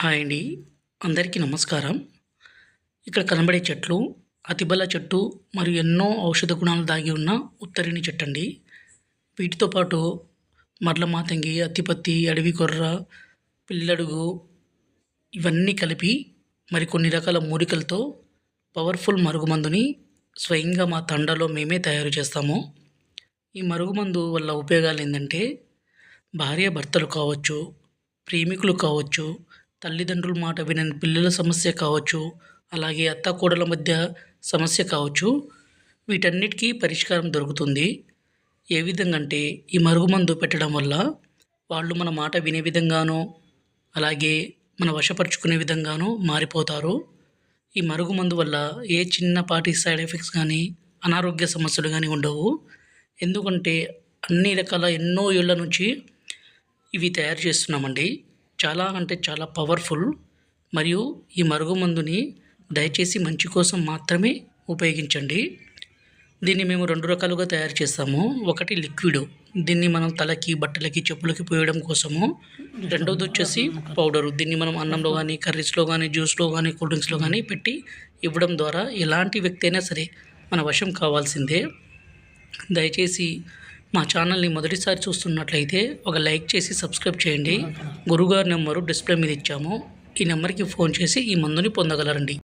Hi అండి. అందరికీ నమస్కారం. ఇక్కడ కనబడే చెట్లు అతిబల చెట్టు మరియు ఎన్నో ఔషధ గుణాలు దాగి ఉన్న ఉత్తరిణి చెట్టు అండి వీటితో పాటు మర్ల మాతంగి అత్తిపత్తి అడవి కొర్ర పిల్లడుగు ఇవన్నీ కలిపి మరి కొన్ని రకాల మూలికలతో పవర్ఫుల్ మరుగుమందుని స్వయంగా మా తండలో మేమే తయారు చేస్తాము. ఈ మరుగుమందు వల్ల ఉపయోగాలు ఏంటంటే భార్య భర్తలు కావచ్చు ప్రేమికులు కావచ్చు తల్లిదండ్రుల మాట వినని పిల్లల సమస్య కావచ్చు అలాగే అత్తకోడల మధ్య సమస్య కావచ్చు వీటన్నిటికీ పరిష్కారం దొరుకుతుంది. ఏ విధంగా అంటే ఈ మరుగుమందు పెట్టడం వల్ల వాళ్ళు మన మాట వినే విధంగానో అలాగే మన వశపరుచుకునే విధంగానో మారిపోతారు. ఈ మరుగుమందు వల్ల ఏ చిన్నపాటి సైడ్ ఎఫెక్ట్స్ కానీ అనారోగ్య సమస్యలు కానీ ఉండవు. ఎందుకంటే అన్ని రకాల ఎన్నో ఏళ్ళ నుంచి ఇవి తయారు చేస్తున్నామండి. చాలా అంటే చాలా పవర్ఫుల్ మరియు ఈ మరుగుమందుని దయచేసి మంచి కోసం మాత్రమే ఉపయోగించండి. దీన్ని మేము రెండు రకాలుగా తయారు చేస్తాము. ఒకటి లిక్విడ్ దీన్ని మనం తలకి బట్టలకి చెప్పులకి పోయడం కోసము. రెండవది వచ్చేసి పౌడరు దీన్ని మనం అన్నంలో కానీ కర్రీస్లో కానీ జ్యూస్లో కానీ కూల్ డ్రింక్స్లో కానీ పెట్టి ఇవ్వడం ద్వారా ఎలాంటి వ్యక్తి అయినా సరే మన వశం కావాల్సిందే. దయచేసి మా ఛానల్ని మొదటిసారి చూస్తున్నట్లయితే ఒక లైక్ చేసి సబ్స్క్రైబ్ చేయండి. గురుగారి నెంబరు డిస్ప్లే మీద ఇచ్చాము. ఈ నెంబర్కి ఫోన్ చేసి ఈ మందుని పొందగలరండి.